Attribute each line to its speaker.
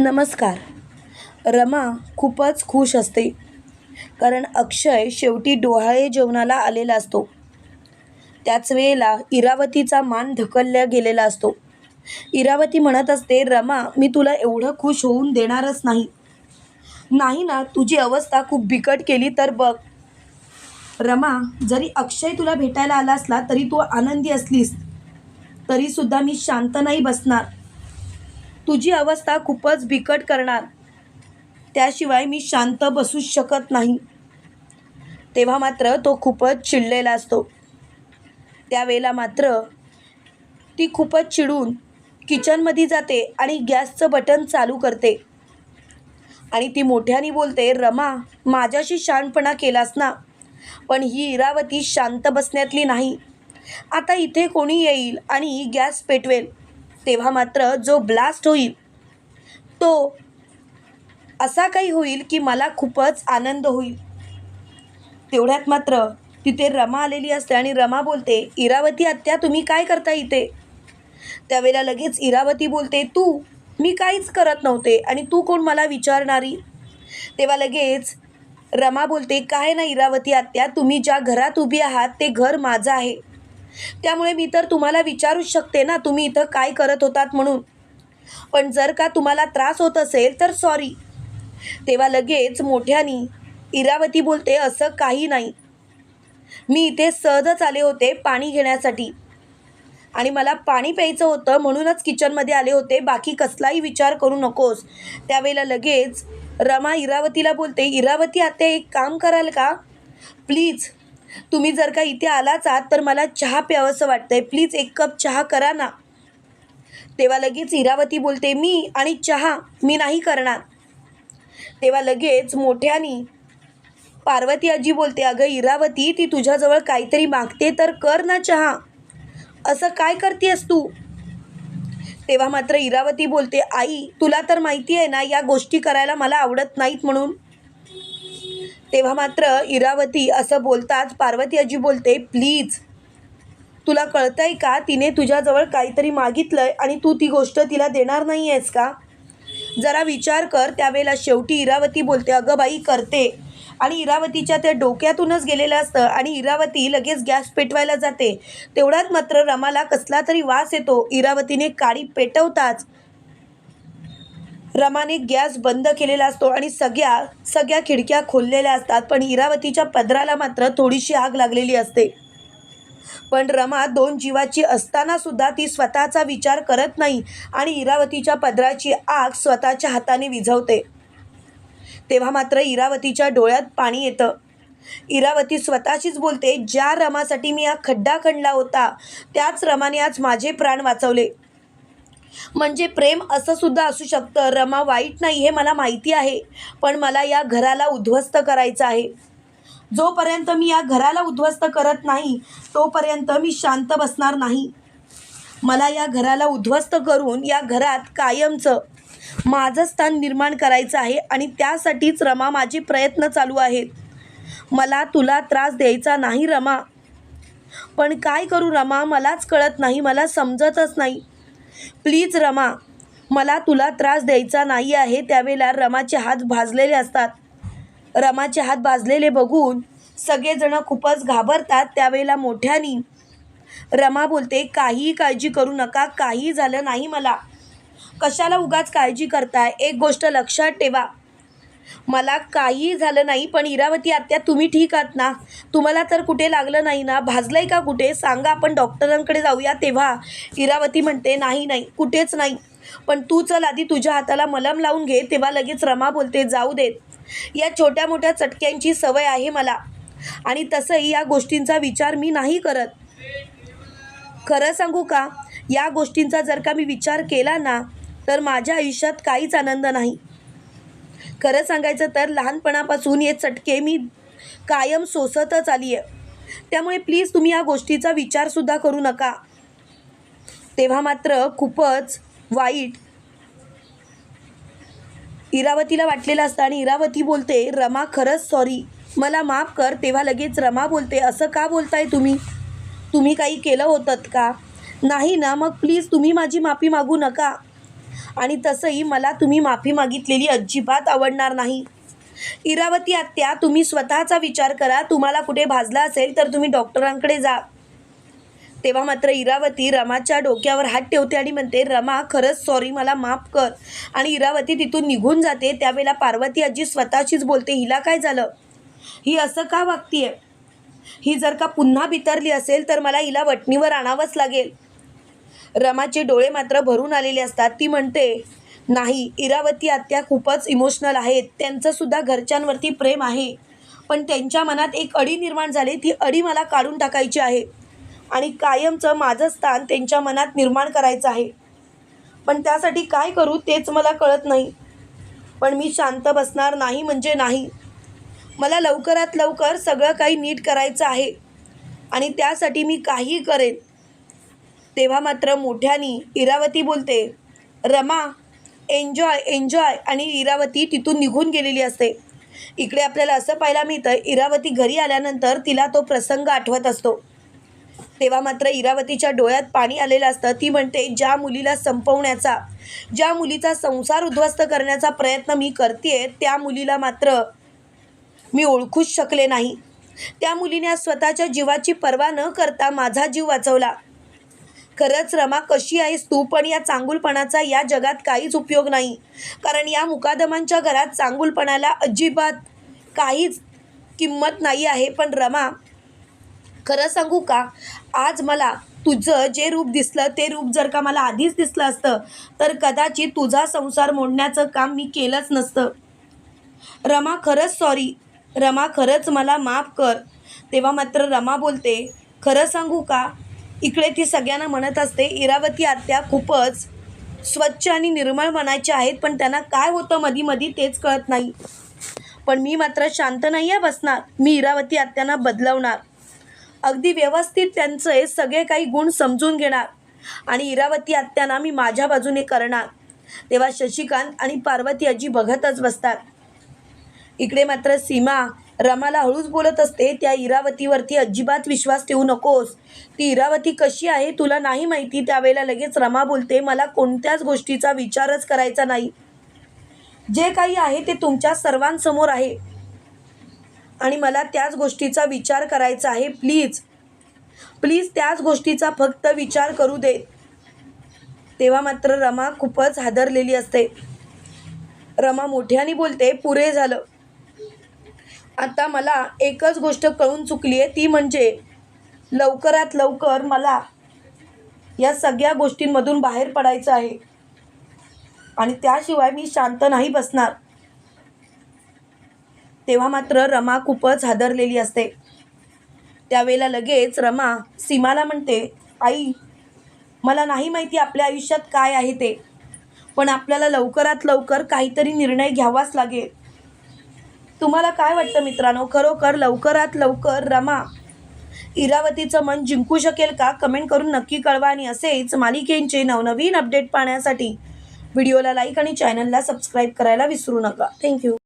Speaker 1: नमस्कार. रमा खूपच खुश असते. कारण अक्षय शेवटी डोहाळे जेवणाला आलेला असतो. त्याच वेळेला इरावतीचा मान ढकलल्या गेलेला असतो. इरावती म्हणत असते रमा मी तुला एवढं खुश होऊन देणारच नाही. नाही ना तुझी अवस्था खूप बिकट केली तर बघ. रमा जरी अक्षय तुला भेटायला आला असला तरी तू आनंदी असलीस. तरीसुद्धा मी शांत नाही बसणार. तुझी अवस्था खूपच बिकट करणार. त्याशिवाय मी शांत बसूच शकत नाही. तेव्हा मात्र तो खूपच चिडलेला असतो. त्यावेळेला मात्र ती खूपच चिडून किचनमध्ये जाते आणि गॅसचं बटन चालू करते. आणि ती मोठ्याने बोलते रमा माझ्याशी शहाणपणा केलास ना? पण ही इरावती शांत बसण्यातली नाही. आता इथे कोणी येईल आणि गॅस पेटवेल. तेव्हा मात्र जो ब्लास्ट होईल तो असा काही होईल की मला खूपच आनंद होईल. तेवढ्यात मात्र तिथे रमा आलेली असते आणि रमा बोलते इरावती आत्या तुम्ही काय करता इथे? त्यावेळेला लगेच इरावती बोलते तू मी काहीच करत नव्हते आणि तू कोण मला विचारणारी? तेव्हा लगेच रमा बोलते काय ना इरावती आत्या तुम्ही ज्या घरात उभी आहात ते घर माझं आहे. त्यामुळे मी तर तुम्हाला विचारूच शकते ना तुम्ही इथं काय करत होतात म्हणून. पण जर का तुम्हाला त्रास होत असेल तर सॉरी तेव्हा लगेच मोठ्यानी इरावती बोलते असं काही नाही. मी इथे सहजच आले होते पाणी घेण्यासाठी. आणि मला पाणी प्यायचं होतं म्हणूनच किचनमध्ये आले होते. बाकी कसलाही विचार करू नकोस. त्यावेळेला लगेच रमा इरावतीला बोलते इरावती आता एक काम कराल का? प्लीज तुम्ही जर का इथे आलाच आहात तर मला चहा प्यावंसं वाटतंय. प्लीज एक कप चहा करा ना. तेव्हा लगेच इरावती बोलते मी आणि चहा मी नाही करणार. तेव्हा लगेच मोठ्यानी पार्वती आजी बोलते अगं इरावती ती तुझ्याजवळ काहीतरी मागते तर कर ना चहा. असं काय करतेस तू? तेव्हा मात्र इरावती बोलते आई तुला तर माहिती आहे ना या गोष्टी करायला मला आवडत नाहीत म्हणून. तेव्हा मात्र इरावती असं बोलताच पार्वती आजी बोलते प्लीज तुला कळतंय का? तिने तुझ्याजवळ काहीतरी मागितलंय आणि तू ती गोष्ट तिला देणार नाही आहेस का? जरा विचार कर. त्यावेळेला शेवटी इरावती बोलते अगं बाई करते. आणि इरावतीच्या त्या डोक्यातूनच गेलेलं असतं आणि इरावती लगेच गॅस पेटवायला जाते. तेवढ्यात मात्र रमाला कसला तरी वास येतो. इरावतीने काडी पेटवताच रमाने गॅस बंद केलेला असतो आणि सगळ्या सगळ्या खिडक्या खोललेल्या असतात पण इरावतीच्या पदराला मात्र थोडीशी आग लागलेली असते. पण रमा दोन जीवाची असताना सुद्धा ती स्वतःचा विचार करत नाही आणि इरावतीच्या पदराची आग स्वतःच्या हाताने विझवते. तेव्हा मात्र इरावतीच्या डोळ्यात पाणी येतं. इरावती स्वतःशीच बोलते ज्या रमासाठी मी हा खड्डा खणला होता त्याच रमाने आज माझे प्राण वाचवले. म्हणजे प्रेम असं सुद्धा असू शकतं. रमा वाईट नाही हे मला माहिती आहे. पण मला या घराला उद्ध्वस्त करायचं आहे. जोपर्यंत मी या घराला उद्ध्वस्त करत नाही तोपर्यंत मी शांत बसणार नाही. मला या घराला उद्ध्वस्त करून या घरात कायमचं माझं स्थान निर्माण करायचं आहे आणि त्यासाठीच रमा माझे प्रयत्न चालू आहेत. मला तुला त्रास द्यायचा नाही रमा. पण काय करू रमा? मलाच कळत नाही मला समजतच नाही. प्लीज रमा मला तुला त्रास द्यायचा नाही आहे त्यावेळेला रमाचे हात भाजलेले असतात. रमाचे हात भाजलेले बघून सगळेजणं खूपच घाबरतात त्यावेळेला मोठ्यानी. रमा बोलते काहीही काळजी करू नका काही झालं नाही मला. कशाला उगाच काळजी करताय? एक गोष्ट लक्षात ठेवा. मला काही झालं नाही पण इरावती आत्या तुम्ही ठीक आहात ना? तुम्हाला तर कुठे लागलं नाही ना? भाजलं आहे का कुठे? सांगा आपण डॉक्टरांकडे जाऊया तेव्हा. इरावती म्हणते नाही नाही कुठेच नाही. पण तू चल आधी तुझ्या हाताला मलम लावून घे तेव्हा लगेच रमा बोलते जाऊ देत. या छोट्या मोठ्या चटक्यांची सवय आहे मला. आणि तसंही या गोष्टींचा विचार मी नाही करत. खरं सांगू का? या गोष्टींचा जर का मी विचार केला ना तर माझ्या आयुष्यात काहीच आनंद नाही. खरं सांगायचं तर लहानपणापासून हे चटके मी कायम सोसतच आली आहे त्यामुळे प्लीज तुम्ही या गोष्टीचा विचारसुद्धा करू नका. तेव्हा मात्र खूपच वाईट इरावतीला वाटलेलं असतं आणि इरावती बोलते रमा खरंच सॉरी मला माफ कर तेव्हा लगेच रमा बोलते असं का बोलताय तुम्ही? तुम्ही काही केलं होतं का? नाही ना मग प्लीज तुम्ही माझी माफी मागू नका. आणि तसंही मला तुम्ही माफी मागितलेली अजिबात आवडणार नाही. इरावती आत्या तुम्ही स्वतःचा विचार करा तुम्हाला कुठे भाजला असेल तर तुम्ही डॉक्टरांकडे जा. तेव्हा मात्र इरावती रमाच्या डोक्यावर हात ठेवते आणि म्हणते रमा खरंच सॉरी मला माफ कर. आणि इरावती तिथून निघून जाते. त्यावेळेला पार्वती आजी स्वतःशीच बोलते हिला काय झालं? ही असं का वागतीये? ही जर का पुन्हा बितरली असेल तर मला हिला वटणीवर आणावंच लागेल. रमाचे डोळे मात्र भरून आलेले असतात. ती म्हणते नाही इरावती आत्या खूपच इमोशनल आहेत. त्यांचंसुद्धा घरच्यांवरती प्रेम आहे. पण त्यांच्या मनात एक अडी निर्माण झाली. ती अडी मला काढून टाकायची आहे. आणि कायमचं माझं स्थान त्यांच्या मनात निर्माण करायचं आहे. पण त्यासाठी काय करू तेच मला कळत नाही. पण मी शांत बसणार नाही म्हणजे नाही. मला लवकरात लवकर सगळं काही नीट करायचं आहे. आणि त्यासाठी मी काहीही करेन. तेव्हा मात्र मोठ्यानी इरावती बोलते रमा एन्जॉय एन्जॉय आणि इरावती तिथून निघून गेलेली असते. इकडे आपल्याला असं पाहायला मिळतं इरावती घरी आल्यानंतर तिला तो प्रसंग आठवत असतो. तेव्हा मात्र इरावतीच्या डोळ्यात पाणी आलेलं असतं. ती म्हणते ज्या मुलीला संपवण्याचा ज्या मुलीचा संसार उद्ध्वस्त करण्याचा प्रयत्न मी करते त्या मुलीला मात्र मी ओळखूच शकले नाही. त्या मुलीने स्वतःच्या जीवाची पर्वा न करता माझा जीव वाचवला. खरंच रमा कशी आहेस तू? पण या चांगुलपणाचा या जगात काहीच उपयोग नाही. कारण या मुकादमांच्या घरात चांगुलपणाला अजिबात काहीच किंमत नाही आहे. पण रमा खरं सांगू का? आज मला तुझं जे रूप दिसलं ते रूप जर का मला आधीच दिसलं असतं तर कदाचित तुझा संसार मोडण्याचं काम मी केलंच नसतं. रमा खरंच सॉरी रमा खरंच मला माफ कर. तेव्हा मात्र रमा बोलते खरं सांगू का? इकडे ती सगळ्यांना म्हणत असते इरावती आत्या खूपच स्वच्छ आणि निर्मळ म्हणायच्या आहेत पण त्यांना काय होतं मधी मधी तेच कळत नाही. पण मी मात्र शांत नाही आहे बसणार. मी इरावती आत्यांना बदलवणार. अगदी व्यवस्थित त्यांचे सगळे काही गुण समजून घेणार. आणि इरावती आत्यांना मी माझ्या बाजूने करणार. तेव्हा शशिकांत आणि पार्वती आजी बघतच बसतात. इकडे मात्र सीमा रमाला हळूच बोलत असते त्या इरावतीवरती अजिबात विश्वास ठेवू नकोस. ती इरावती कशी आहे तुला नाही माहिती त्यावेळेला लगेच रमा बोलते मला कोणत्याच गोष्टीचा विचारच करायचा नाही. जे काही आहे ते तुमच्या सर्वांसमोर आहे. आणि मला त्याच गोष्टीचा विचार करायचा आहे. प्लीज प्लीज त्याच गोष्टीचा फक्त विचार करू दे तेव्हा मात्र रमा खूपच हादरलेली असते. रमा मोठ्याने बोलते पुरे झालं. आता मला एकच गोष्ट कळून चुकली आहे ती म्हणजे लवकरात लवकर मला या सगळ्या गोष्टींमधून बाहेर पडायचं आहे. आणि त्याशिवाय मी शांत नाही बसणार. तेव्हा मात्र रमा खूपच हादरलेली असते. त्यावेळेला लगेच रमा सीमाला म्हणते आई मला नाही माहिती आपल्या आयुष्यात काय आहे ते पण आपल्याला लवकरात लवकर काहीतरी निर्णय घ्यावाच लागेल. तुम्हाला काय वाटतं मित्रांनो? खरोखर लवकरात लवकर रमा इरावतीचं मन जिंकू शकेल का? कमेंट करून नक्की कळवा. आणि असेच मालिकेंचे नवनवीन अपडेट पाहण्यासाठी व्हिडिओला लाईक आणि चॅनलला सबस्क्राईब करायला विसरू नका. थँक्यू